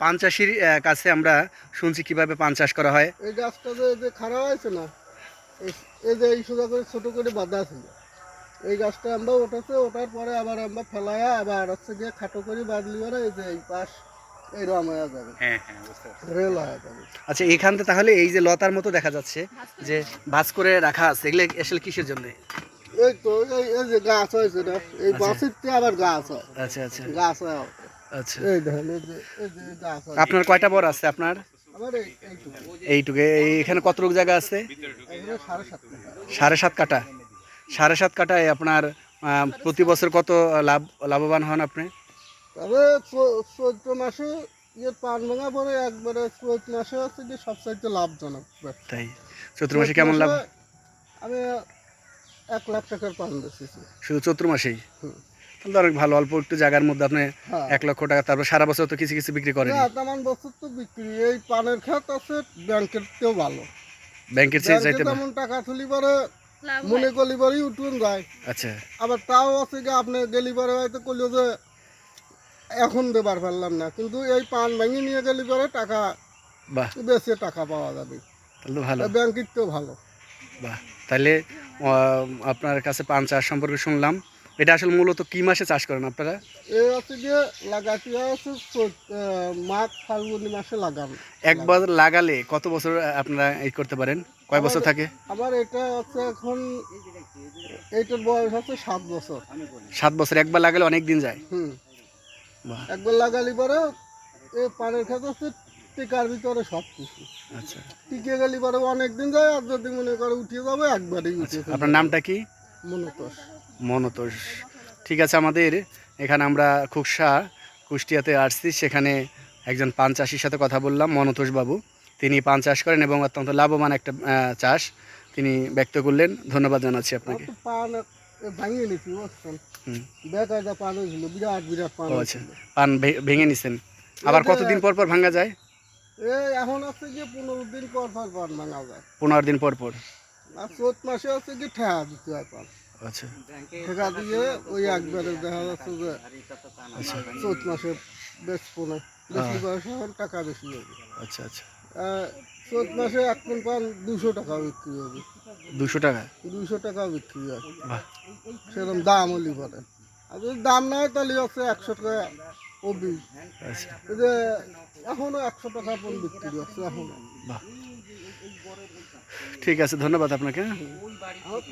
পান চাষির কাছে আমরা শুনছি কীভাবে পান চাষ করা হয়। এই গাছটা যে যে খারাপ হয়েছে না এই- যে এই সোজা করে ছোট করে বাঁধা ছিল এই গাছটা আমরা ওঠাতে ওঠার পরে আবার আমরা ফেলায়া আবার হচ্ছে গিয়ে খাটো করে বাঁধলি পরে এই যে এই পাশ হয়ে হ্যাঁ আচ্ছা এখান থেকে তাহলে এই যে লতার মতো দেখা যাচ্ছে যে ভাঁজ করে রাখা আছে এগুলো আসলে কিসের জন্য? এই তো এই যে গাছ হয়েছে না এই বাঁশের আবার গাছ হয়। আচ্ছা আচ্ছা। গাছ হয়। আচ্ছা। এই দেখেন এই যে এই যে আপনার কয়টা বর আছে আপনার? এইটুকু। এইটুকু। এই- এখানে কত লোক জায়গা আছে? সাড়ে সাত কাটা সাড়ে সাত কাটায় আপনার প্রতি বছর কত লাভ লাভবান হন আপনি? তবে চৈত্র মাসে ইয়ে পান ভাঙা পরে একবারে চৈত মাসে হচ্ছে যে সবচাইতে লাভজনক। তাই। চৈত্র মাসে কেমন লাভ? আমি এক লাখ টাকার পান বেচেছি। শুধু চৈত্র মাসেই? অনেক ভালো অল্প একটু জায়গার মধ্যে আপনি হ্যাঁ। এক লক্ষ টাকা তারপর সারা বছর তো কিছু কিছু বিক্রি করেন না তেমন বছর তো বিক্রি এই পানের খাত আছে ব্যাংকের ভালো। ব্যাংকের চেয়ে তেমন টাকা তুলি পরে মনে করলি পরেই উঠুন যায়। আচ্ছা। আবার তাও আছে কি আপনি গেলি পরে হয়তো করল যে এখন দেবার পারলাম না। কিন্তু এই পান ভেঙে নিয়ে গেলি পরে টাকা বাহ। বেশি টাকা পাওয়া যাবে। তাহলে ভালো। ব্যাংকের চেয়েও ভালো। বাহ। তাহলে আহ, আপনার কাছে পান চাষ সম্পর্কে শুনলাম। এটা আসলে মূলত কি মাসে চাষ করেন আপনারা? এই হচ্ছে গিয়ে লাগাতে আছে মাঘ ফাল্গুনি মাসে লাগান একবার লাগালে কত বছর আপনারা এই করতে পারেন? কয় বছর থাকে? আমার এটা হচ্ছে এখন এইটার বয়স হচ্ছে সাত বছর। সাত বছর একবার লাগালে অনেক দিন যায়। হুম। একবার লাগালি পরে এই পানের খেত হচ্ছে টিকার ভিতরে সব কিছু আচ্ছা। টিকে গেলি পরে অনেক দিন যায় আর যদি মনে করে উঠে যাবে একবারেই উঠে যাবে। আপনার নামটা কি? মনোতোষ। মনতোষ। ঠিক আছে আমাদের এখানে আমরা খুকসা কুষ্টিয়াতে আসছি সেখানে একজন পান চাষির সাথে কথা বললাম মনতোষ বাবু। তিনি পান চাষ করেন এবং অত্যন্ত লাভবান একটা চাষ তিনি ব্যক্ত করলেন। ধন্যবাদ জানাচ্ছি আপনাকে। পান আচ্ছা পান ভেঙে নিছেন। আবার কতদিন পর পর ভাঙা যায়? এই এখন গিয়ে পনেরো দিন পর পর পান ভাঙা যায়। পনেরো দিন পর পর। আর চোদ্দ মাসে হচ্ছে কি ঠেকা দিতে হয় পান। আচ্ছা। ঠেকা দিয়ে ওই একবারে দেখা যাচ্ছে যে চোদ্দ মাসে বেশ পনে বেশি বয়স এখন টাকা বেশি হবে। আচ্ছা আচ্ছা। চোদ্দ মাসে এক কোন পান দুশো টাকা বিক্রি হবে। দুশো টাকা? দুশো টাকা বিক্রি হয়। বাহ। সেরকম দাম হলি পরে আর যদি দাম না হয় তাহলে হচ্ছে একশো টাকা অবধি আচ্ছা। যে এখনও একশো টাকা পন বিক্রি হচ্ছে এখনও। বাহ। ঠিক আছে ধন্যবাদ আপনাকে। আমার